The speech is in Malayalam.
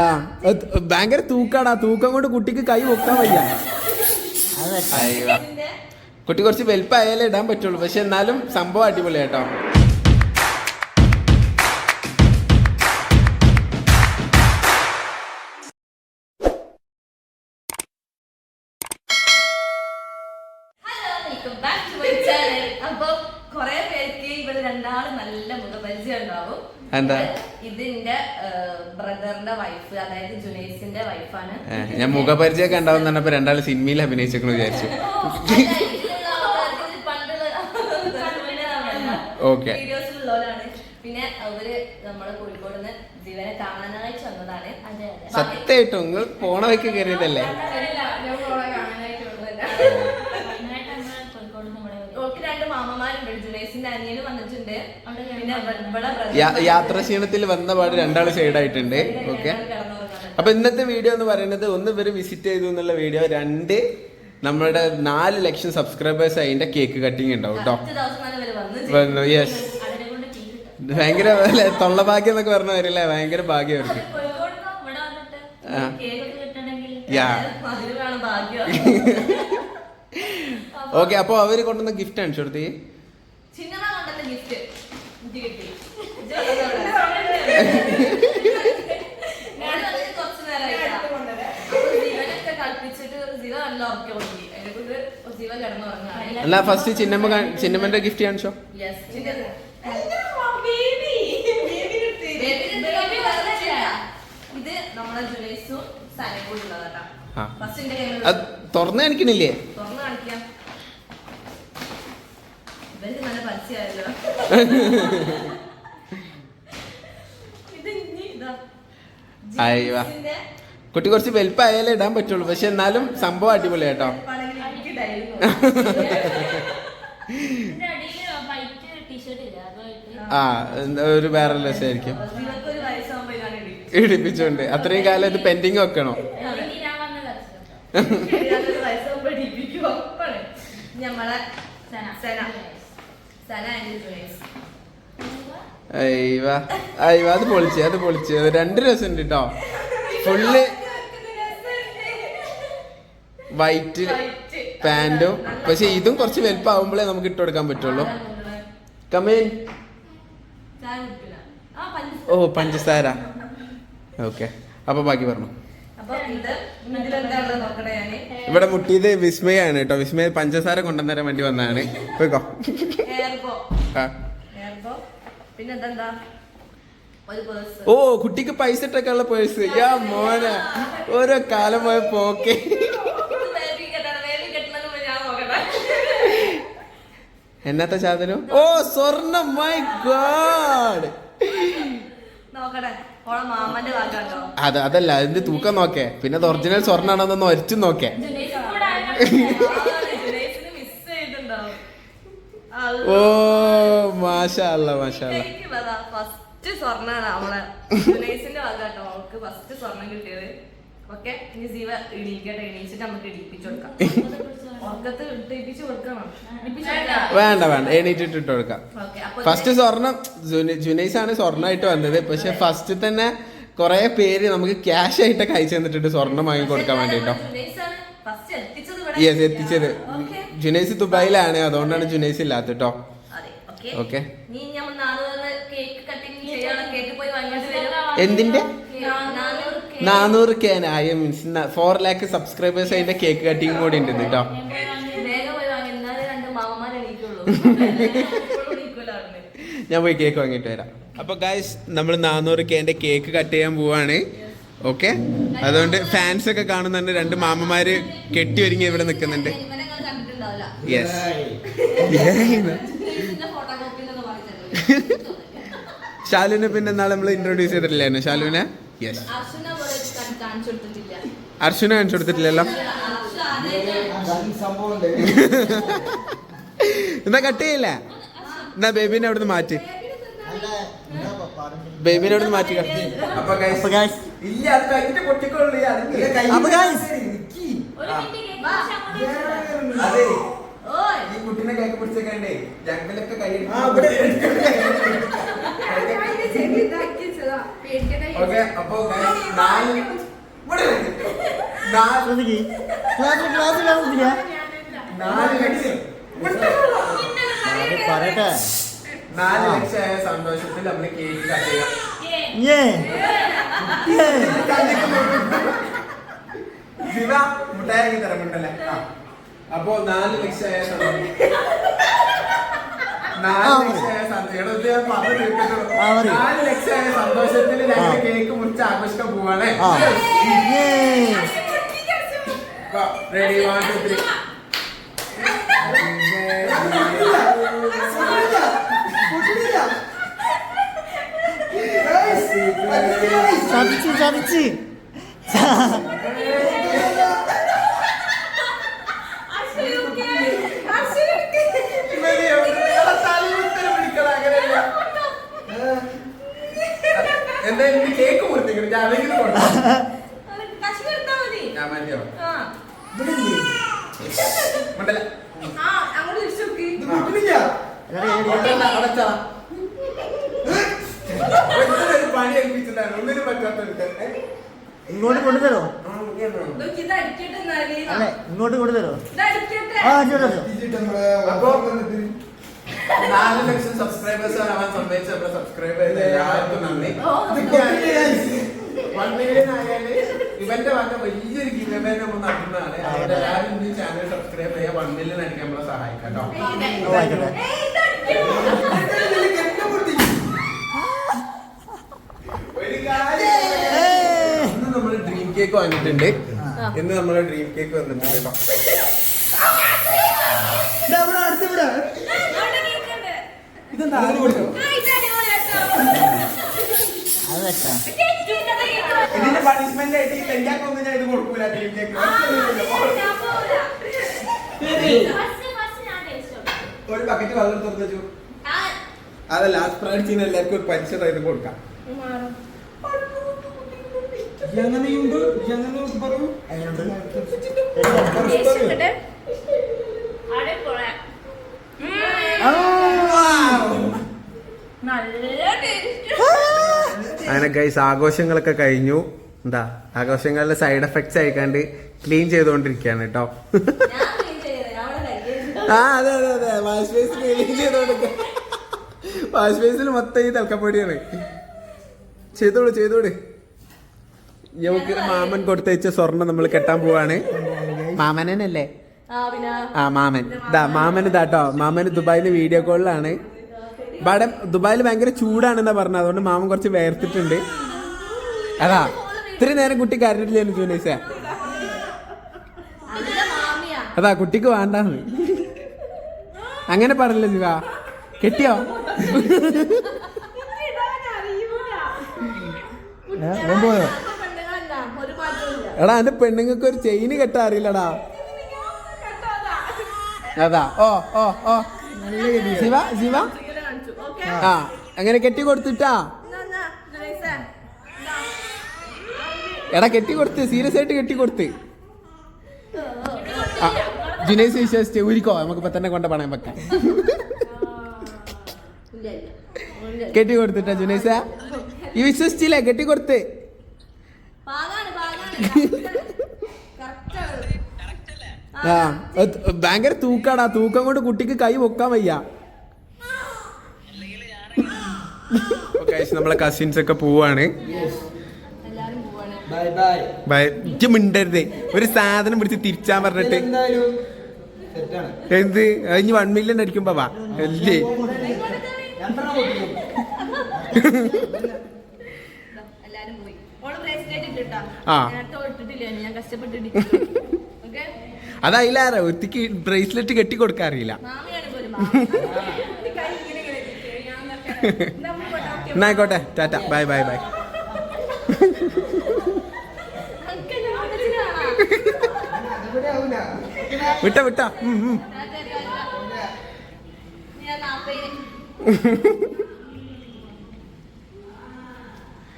ആ അത് ഭയങ്കര തൂക്കാടാ. തൂക്കം കൊണ്ട് കുട്ടിക്ക് കൈ പൊക്കാൻ വയ്യ. കുട്ടി കുറച്ച് വലുപ്പായാലേ ഇടാൻ പറ്റുള്ളൂ. പക്ഷെ എന്നാലും സംഭവം അടിപൊളി കേട്ടോ hello welcome back to my channel അപ്പൊ കൊറേ പേർക്ക് ഇവിടെ രണ്ടാളും നല്ല മുഖപരിചയം ഉണ്ടാവും. എന്താ? ഇതിന്റെ ബ്രദറിന്റെ വൈഫ് അതായത് ജുനൈസിന്റെ വൈഫാണ് ഞാൻ മുഖപരിചയം ഉണ്ടാവും പറഞ്ഞപ്പോ രണ്ടാൾ സിനിമയിൽ അഭിനയിച്ചേക്കണു വിചാരിച്ചു. ഓക്കെ പിന്നെ അവർ നമ്മളെ കോഴിക്കോട് നിന്ന് ജീവനെ കാണാനായിട്ട് വന്നതാണ് സത്യമായിട്ടും നിങ്ങൾ പോണ വയ്ക്ക് കയറിയതല്ലേ? യാത്രാ ക്ഷീണത്തിൽ വന്ന പാട് രണ്ടാൾ ഷെയ്ഡായിട്ടുണ്ട് ഓക്കെ. അപ്പൊ ഇന്നത്തെ വീഡിയോ എന്ന് പറയുന്നത് ഒന്ന് ഇവർ വിസിറ്റ് ചെയ്തു എന്നുള്ള വീഡിയോ. രണ്ട് നമ്മുടെ നാല് ലക്ഷം സബ്സ്ക്രൈബേഴ്സ് അതിന്റെ കേക്ക് കട്ടിങ് ഉണ്ടാവും കേട്ടോ. യെസ് ഭയങ്കര തൊള്ള തൊള്ളഭാഗ്യം എന്നൊക്കെ പറഞ്ഞ വരില്ലേ ഭയങ്കര ഭാഗ്യം അവർക്ക്. യാ. ഓക്കെ അപ്പൊ അവർ കൊണ്ടുവന്ന ഗിഫ്റ്റ് അണിച്ചു കൊടുത്തേ കിട്ടി. എന്നാ ഫസ്റ്റ് ചിന്നമ്മ ചിന്നമ്മന്റെ ഗിഫ്റ്റ് കാണിച്ചോ? തുറന്നു കാണിക്കണില്ലേ? തുറന്നു കാണിക്കാം. നല്ല അയ്യോ. ജീൻസിന്റെ കുട്ടി കുറച്ച് വലുപ്പായാലേ ഇടാൻ പറ്റുള്ളൂ. പക്ഷെ എന്നാലും സംഭവം അടിപൊളി കേട്ടോ. ആ. ഒരു വേറെ ലക്ഷമായിരിക്കും. ഇടിപ്പിച്ചോണ്ട്. അത്രയും കാലം ഇത് പെൻഡിങ് വെക്കണോ. ഞമ്മളെ അയ്യവ. അയ്യവ അത് പൊളിച്ച് അത് പൊളിച്ച്. രണ്ട് രസമുണ്ട് കേട്ടോ ഫുള്ള് വൈറ്റ്. പാന്റും പക്ഷെ ഇതും കുറച്ച് വലുപ്പാവുമ്പോഴേ നമുക്ക് ഇട്ട് കൊടുക്കാൻ പറ്റുള്ളൂ. കമീൻ. ഓ പഞ്ചസാര. ഓക്കെ അപ്പൊ ബാക്കി പറഞ്ഞു. ഇവിടെ മുട്ടിയത് വിസ്മയാണ് കേട്ടോ. വിസ്മയ പഞ്ചസാര കൊണ്ടുവന്നേരാൻ വേണ്ടി വന്നതാണ്. പോയിക്കോ. ഓ കുട്ടിക്ക് പൈസ ഇട്ടൊക്കെയുള്ള പേഴ്സ് യാ മോനെ. ഓരോ കാലം പോയ പോക്കെ. എന്നാത്ത സാധനം ഓ സ്വർണം മൈ ഗോഡ് നോക്കട്ടെ. അത് അതല്ല അതിന്റെ തൂക്കം നോക്കേ. പിന്നെ അത് ഒറിജിനൽ സ്വർണാണെന്നൊന്ന് ഒരിച്ചു നോക്കേ. ഓ മാഷാ മാഷാല്ല മാഷാ അല്ല ഫസ്റ്റ് സ്വർണാണ് അവളെ ജുനൈസിന്റെ വാക്കാട്ടോ അവൾക്ക് ഫസ്റ്റ് സ്വർണം കിട്ടിയത്. ഓക്കെ ഇനി ജീവ ഇടിക്കട്ടെ എണീച്ചിട്ട് നമുക്ക് ഇടിപ്പിച്ചു കൊടുക്കാം. വേണ്ട. വേണ്ട എണീറ്റിട്ട് ഇട്ട് കൊടുക്കാം. ഫസ്റ്റ് സ്വർണം ജുനൈസ് ആണ് സ്വർണമായിട്ട് വന്നത്. പക്ഷെ ഫസ്റ്റ് തന്നെ കുറെ പേര് നമുക്ക് ക്യാഷ് ആയിട്ടൊക്കെ അയച്ചു തന്നിട്ടുണ്ട് സ്വർണം വാങ്ങി കൊടുക്കാൻ വേണ്ടിട്ടോ. യെസ് എത്തിച്ചത്. ജുനൈസ് ദുബായിലാണ്. അതുകൊണ്ടാണ് ജുനൈസ് ഇല്ലാത്ത കേട്ടോ. ഓക്കെ. എന്തിന്റെ നാനൂറ് കെ ഐ കേനായ മീൻസ് ഫോർ ലാക്ക് സബ്സ്ക്രൈബേഴ്സ് അതിന്റെ കേക്ക് കട്ടിങ് കൂടി ഉണ്ട് കേട്ടോ. ഞാൻ പോയി കേക്ക് വാങ്ങിട്ട് വരാം. അപ്പൊ ഗായ്സ് നമ്മൾ നാനൂറ് കേന്റെ കേക്ക് കട്ട് ചെയ്യാൻ പോവാണ്. ഓക്കെ അതുകൊണ്ട് ഫാൻസ് ഒക്കെ കാണുന്നുണ്ട്. രണ്ട് മാമന്മാര് കെട്ടി ഒരുങ്ങി ഇവിടെ നിൽക്കുന്നുണ്ട് യെസ് ശാലുവിനെ പിന്നെ നമ്മൾ ഇൻട്രൊഡ്യൂസ് ചെയ്തിട്ടില്ലായിരുന്നു ഷാലുവിനെ യെസ് അർശുന കാ- കാണിച്ചു കൊടുത്തിട്ടില്ലല്ലോ? എന്നാ കട്ട് ചെയ്യില്ല? എന്നാ ബേബിനെ അവിടുന്ന് മാറ്റി. ബേബിനെ അവിടുന്ന് മാറ്റി ഈ കുട്ടീനെ ഇല്ല പിടിച്ചേക്കണ്ടേ? ഞങ്ങളൊക്കെ പൊട്ടിക്കൊള്ളു അപ്പൊ guys, ഒരു മിനിറ്റ് കേക്ക് മുറിച്ച് അങ്ങോട്ട് അതെ ഓയ് ഈ കുട്ടീനെ കേക്ക് പിടിച്ചേക്കണ്ടേ ജംഗലൊക്കെ കൈ ആ, ഇവിടെ. ചെവി ഇതാക്കി ചെറുതാ. പേടിക്കണ്ട ഓക്കെ അപ്പൊ നാല് പറയട്ടെ. നാല് ലക്ഷമായ സന്തോഷത്തിൽ നമ്മൾ കേക്ക് കട്ട് ചെയ്യാം. ശിവ മുട്ടായി തരമുണ്ടല്ലേ. അപ്പൊ നാല് ലക്ഷമായ നാല് ലക്ഷമായ സന്തോഷം. നാല് റെഡി വൺ ടു ത്രീ ചതിച്ച് ചതിച്ച് എന്തായാലും കേക്ക് മുറിച്ചിരിക്കണം ഞാൻ അതെങ്കിലും ഞാൻ മതിയോ ആ. മണ്ടല്ല ആ അങ്ങോട്ട് തിരിച്ചു നോക്കി. അടച്ചാ. പണി ഏൽപ്പിച്ചിട്ടാണ്. ഒന്നിനും പറ്റാത്ത ഇങ്ങോട്ട് കൊണ്ടുതരോ ആ, ഇത് എന്നാൽ. അല്ലെ ഇങ്ങോട്ട് കൊണ്ടുതരോ ആ അടിക്കട്ടെ. ആ ഇങ്ങോട്ട് അപ്പൊ നാല് ലക്ഷം സബ്സ്ക്രൈബേഴ്സ് ആവാൻ സമ്മതിച്ച നമ്മുടെ സബ്സ്ക്രൈബേഴ്സ് എല്ലാവർക്കും നന്ദി. വൺ മില്യൺ ആയാൽ ഇവന്റെ വന്ന വലിയൊരു ഗിവേ നമ്മൾ നടത്തുന്നതാണ്. അതുകൊണ്ട് എല്ലാവരും ഈ ചാനൽ സബ്സ്ക്രൈബ് ചെയ്യാൻ വൺ മില്യൺ അടിക്കാൻ നമ്മളെ സഹായിക്കാം. ഇന്ന് നമ്മൾ ഡ്രീം കേക്ക് വന്നിട്ടുണ്ട് ഇന്ന് നമ്മൾ ഡ്രീം കേക്ക് വന്നിട്ടുണ്ട് കേട്ടോ. ഇതിന്റെ പണിഷ്മെന്റ് ആയിട്ട് ഈ തെയ്യാക്കൊന്നും ഞാൻ ഇത് കൊടുക്കൂല ഒരു ബക്കറ്റ് വെള്ളം തുറന്നു വെച്ചു. ആ സ്പ്രെഡ് ചെയ്യുന്ന എല്ലാവർക്കും ഒരു പരിചയം ഇത് കൊടുക്കാം. എങ്ങനെയുണ്ട് എങ്ങനെയുണ്ട് പറയൂ എങ്ങനെയുണ്ട് ടേസ്റ്റ് ഉണ്ടേ? അടിപൊളി. ആ. നല്ല ടേസ്റ്റ് അങ്ങനെ ഗൈസ് ആഘോഷങ്ങളൊക്കെ കഴിഞ്ഞു. എന്താ ആഘോഷങ്ങളിലെ സൈഡ് എഫക്ട്സ് ആയിക്കാണ്ട് ക്ലീൻ ചെയ്തുകൊണ്ടിരിക്കുകയാണ് കേട്ടോ ആ അതെ അതെ അതെ. വാഷ് ബേസ് ക്ലീൻ ചെയ്തോണ്ടിരിക്ക. വാഷ് ബേസിൽ മൊത്തം ഈ തൽക്കപ്പൊടിയാണ് ചെയ്തോളൂ ചെയ്തോളൂ. നമുക്ക് മാമൻ കൊടുത്തയച്ച സ്വർണം നമ്മൾ കെട്ടാൻ പോവാണ്. മാമനല്ലേ ആ ആ മാമൻ. ഇതാ മാമൻ. ഇതാട്ടോ. മാമൻ ദുബായിൽ വീഡിയോ കോളിലാണ് ഇവിടെ ദുബായിൽ ഭയങ്കര ചൂടാണെന്നാ പറഞ്ഞത്. അതുകൊണ്ട് മാമൻ കുറച്ച് വേർത്തിട്ടുണ്ട്. അതാ ഇത്ര നേരം കുട്ടി കരഞ്ഞിട്ടില്ലായിരുന്നു ജൂനൈസ അതാ കുട്ടിക്ക് വേണ്ടാന്ന്. അങ്ങനെ പറഞ്ഞില്ല ശിവ കെട്ടിയോ? പോയോ? എടാ എന്റെ പെണ്ണുങ്ങൾക്ക് ഒരു ചെയിന് കെട്ടാ അറിയില്ലടാ. അതാ ഓ ഓ ഓ. ശിവ ശിവ. ആ അങ്ങനെ കെട്ടി കൊടുത്തിട്ടാ? എടാ കെട്ടി കൊടുത്ത് സീരിയസ് ആയിട്ട് കെട്ടി കൊടുത്ത്. ജുനൈസ് വിശ്വസിച്ച് ഊരിക്കോ നമുക്ക് ഇപ്പൊ തന്നെ കൊണ്ട പണയം വെക്കാം. കെട്ടി കൊടുത്തിട്ടാ ജുനൈസ? ഈ വിശ്വസിച്ചില്ലേ കെട്ടി കൊടുത്ത്? ആ ഭയങ്കര തൂക്കാടാ തൂക്കം കൊണ്ട് കുട്ടിക്ക് കൈ പൊക്കാൻ വയ്യ. നമ്മളെ കസിൻസ് ഒക്കെ പോവാണ്. മിണ്ടരുത്. ഒരു സാധനം പിടിച്ച് തിരിച്ചാൻ പറഞ്ഞിട്ട്. എന്ത്? ഇനി വൺ മില്യൺ അടിക്കും വാ അല്ലേ? ആ. അതായില്ല ഇട്ടിട്ടില്ല ഞാൻ കഷ്ടപ്പെട്ടിട്ട്. ഓക്കെ അത് അതിലാര ഒരുത്തിക്ക് ബ്രേസ്ലെറ്റ് കെട്ടി കൊടുക്കാൻ അറിയില്ല മാമിയാണ് പോലും മാമി. കൈ ഇങ്ങനെ ഇങ്ങനെ ഇട്ടിട്ട് ഞാൻ ഇതൊക്കെ- നമ്മൾ പോട്ടെ, okay. എന്നാ ആയിക്കോട്ടെ ടാറ്റ ബൈ ബൈ ബൈ. വിട്ട വിട്ട